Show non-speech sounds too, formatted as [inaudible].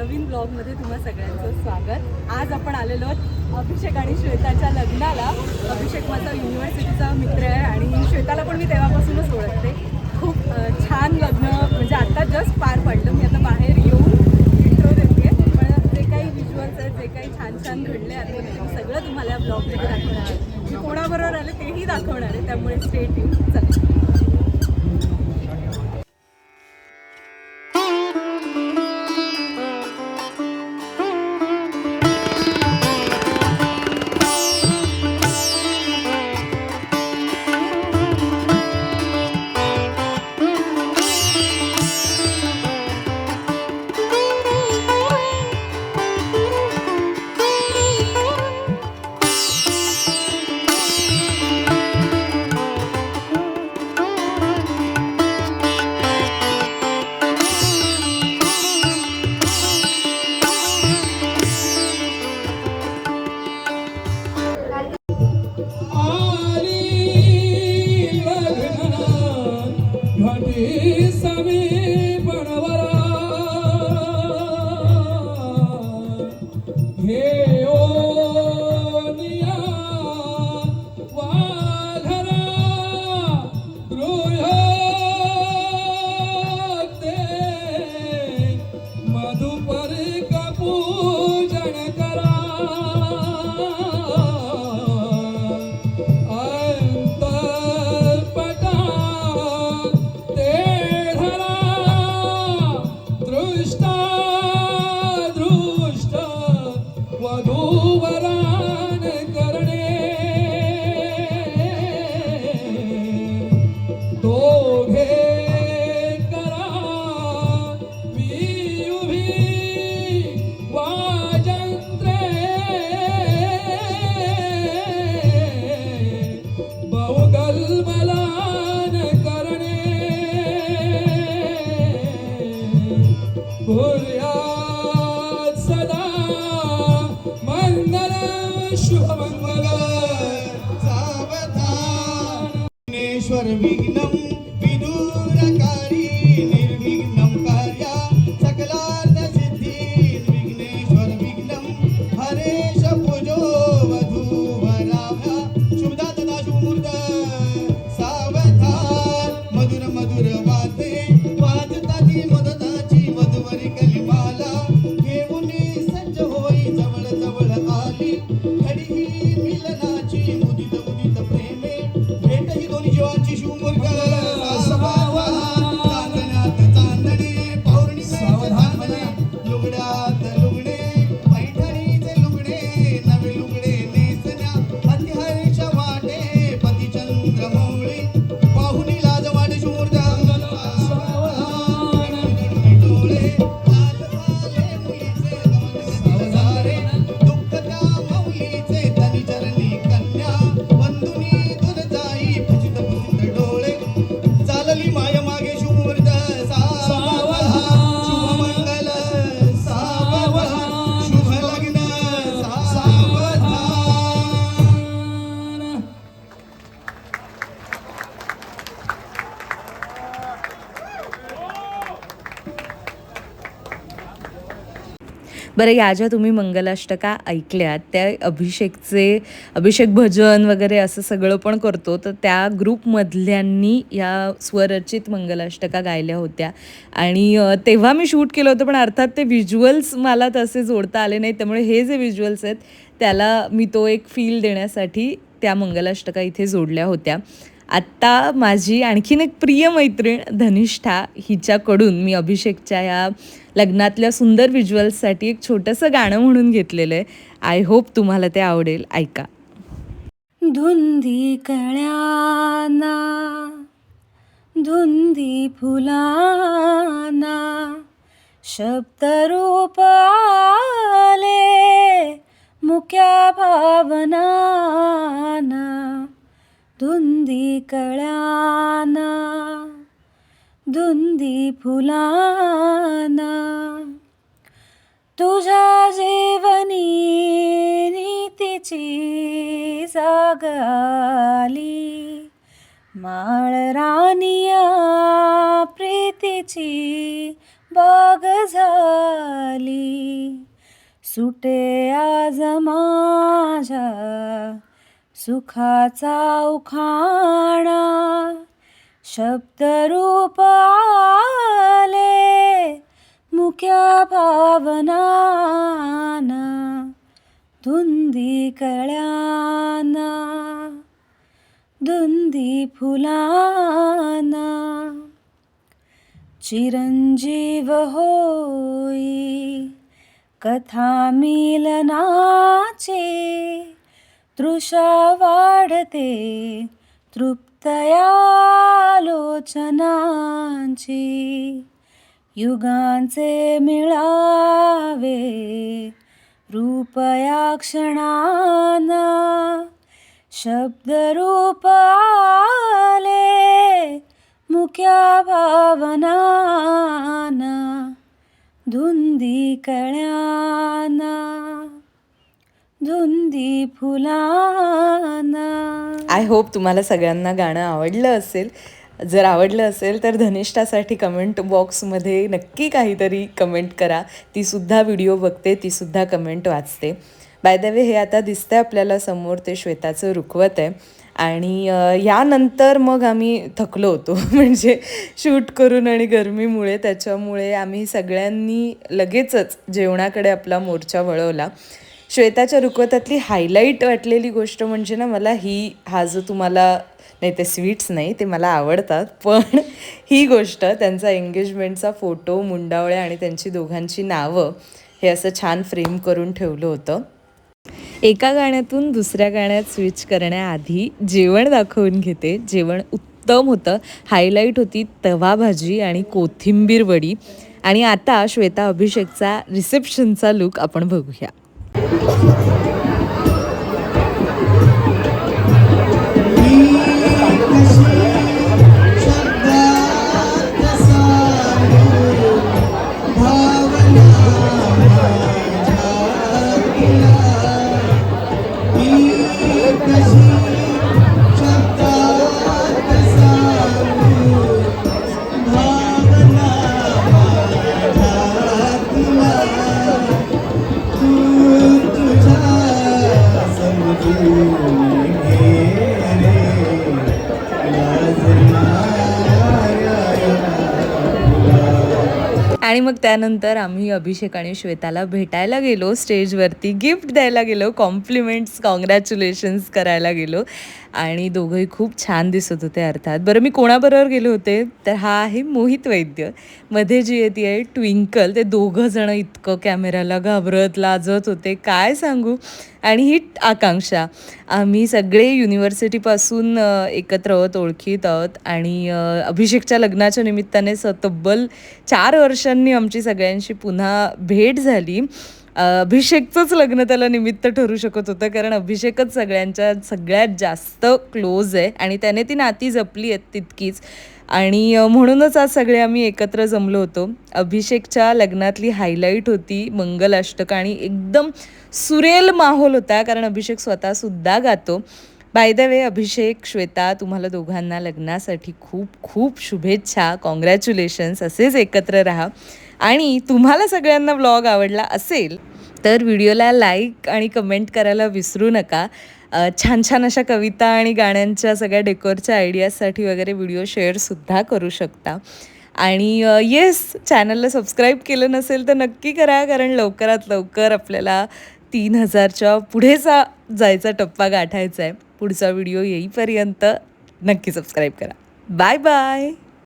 नवीन ब्लॉगमध्ये तुम्हा सगळ्यांचं स्वागत. आज आपण आलेलो आहोत अभिषेक आणि श्वेताच्या लग्नाला. अभिषेक माझा युनिव्हर्सिटीचा मित्र आहे आणि श्वेताला पण मी तेव्हापासूनच ओळखते. खूप छान लग्न म्हणजे आत्ता जस्ट पार पडलं. मी आता बाहेर येऊन इंट्रो देते. पण जे काही विज्युअल्स आहेत जे काही छान छान घडले आहे सगळं तुम्हाला या ब्लॉगमध्ये दाखवणार आहे. मी कोणाबरोबर आले तेही दाखवणार आहे. त्यामुळे स्टेट येऊन चला. शुभमंगल सावधान बरं या ज्या तुम्ही मंगलाष्टका ऐकल्यात त्या अभिषेकचे अभिषेक भजन वगैरे असं सगळं पण करतो तर त्या ग्रुपमधल्यांनी या स्वरचित मंगलाष्टका गायल्या होत्या. आणि तेव्हा मी शूट केलं होतं पण अर्थात ते व्हिज्युअल्स मला तसे जोडता आले नाही त्यामुळे हे जे व्हिज्युअल्स आहेत त्याला मी तो एक फील देण्यासाठी त्या मंगलाष्टका इथे जोडल्या होत्या. आत्ता माझी आणखीन एक प्रिय मैत्रीण धनिष्ठा हिच्याकडून मी अभिषेकच्या या लग्नातल्या सुंदर व्हिज्युअल्ससाठी एक छोटंसं गाणं म्हणून घेतलेलं आहे. आय होप तुम्हाला ते आवडेल. ऐका. धुंदी कळ्याना धुंदी फुलाना शब्दरूप आले मुक्या भावनाना. धुंदी कळ्याना धुंदी फुलाना. तुझ्या जेवनी नीतीची जाग आली माळ रानिया प्रीतीची बाग झाली. सुटे आज माझ्या सुखाचा उखाणा. शब्दरूप आले मुख्या भावनाना. धुंदी कळ्याना धुंदी फुलाना. चिरंजीव होई कथा मिलनाचे तृषा वाढते. तृप्तयालोचनांची युगांचे मिळावे. रूपया क्षणाना. शब्दरूप आले. मुक्या भावनाना. धुंदी कळ्याना. धुंदी फुलाना. आय होप तुम्हाला सगळ्यांना गाणं आवडलं असेल. जर आवडलं असेल तर धनिष्ठासाठी कमेंट बॉक्समध्ये नक्की काहीतरी कमेंट करा. तीसुद्धा व्हिडिओ बघते तीसुद्धा कमेंट वाचते. बाय द वे हे आता दिसतंय आपल्याला समोर ते श्वेताचं रुखवत आहे. आणि यानंतर मग आम्ही थकलो होतो. [laughs] म्हणजे शूट करून आणि गरमीमुळे त्याच्यामुळे आम्ही सगळ्यांनी लगेचच जेवणाकडे आपला मोर्चा वळवला. श्वेताच्या रुखवतातली हायलाईट वाटलेली गोष्ट म्हणजे ना मला ही हा जो तुम्हाला नाही ते स्वीट्स नाही ते मला आवडतात पण ही गोष्ट त्यांचा एंगेजमेंटचा फोटो मुंडावळ्या आणि त्यांची दोघांची नावं हे असं छान फ्रेम करून ठेवलं होतं. एका गाण्यातून दुसऱ्या गाण्यात स्विच करण्याआधी जेवण दाखवून घेते. जेवण उत्तम होतं. हायलाईट होती तवा भाजी आणि कोथिंबीर वडी. आणि आता श्वेता अभिषेकचा रिसेप्शनचा लुक आपण बघूया. Oh, my God. त्यानंतर आम्ही अभिषेक आणि श्वेताला भेटायला गेलो. स्टेजवरती गिफ्ट द्यायला गेलो. कॉम्प्लिमेंट्स कॉंग्रॅच्युलेशन्स करायला गेलो. आणि दोघंही खूप छान दिसत होते अर्थात. बरं मी कोणाबरोबर गेले होते? तर हा आहे मोहित वैद्य. मध्ये जी आहे ती आहे ट्विंकल. ते दोघं जणं इतकं कॅमेऱ्याला घाबरत लाजत होते. काय सांगू? आणि ही आकांक्षा. आम्ही सगळे युनिव्हर्सिटीपासून एकत्र आहोत ओळखीत आहोत. आणि अभिषेकच्या लग्नाच्या निमित्ताने स तब्बल चार वर्षांनी आमची सगळ्यांशी पुन्हा भेट झाली. अभिषेकचंच लग्न त्याला निमित्त ठरू शकत होतं कारण अभिषेकच सगळ्यांच्या सगळ्यात जास्त क्लोज आहे आणि त्याने ती नाती जपली आहेत तितकीच. आणि म्हणूनच आज सगळे आम्ही एकत्र जमलो होतो. अभिषेकच्या लग्नातली हायलाईट होती मंगलाष्टक आणि एकदम सुरेल माहोल होता कारण अभिषेक स्वतःसुद्धा गातो. By the way Abhishek Shweta तुम्हाला दोघांना लग्नासाठी खूप खूप शुभेच्छा. कॉंग्रॅच्युलेशन्स असेच एकत्र राहा. आणि तुम्हाला सगळ्यांना व्लॉग आवडला असेल तर व्हिडिओला लाईक आणि कमेंट करायला विसरू नका. छान छान अशा कविता आणि गाण्यांच्या सगळ्या डेकोरच्या आयडियाजसाठी वगैरे व्हिडिओ शेअरसुद्धा करू शकता. आणि येस चॅनलला सबस्क्राईब केलं नसेल तर नक्की करा कारण लवकरात लवकर आपल्याला तीन हजारच्या पुढेचा जायचा टप्पा गाठायचा आहे पुढचा व्हिडिओ येईपर्यंत नक्की सबस्क्राईब करा. Bye bye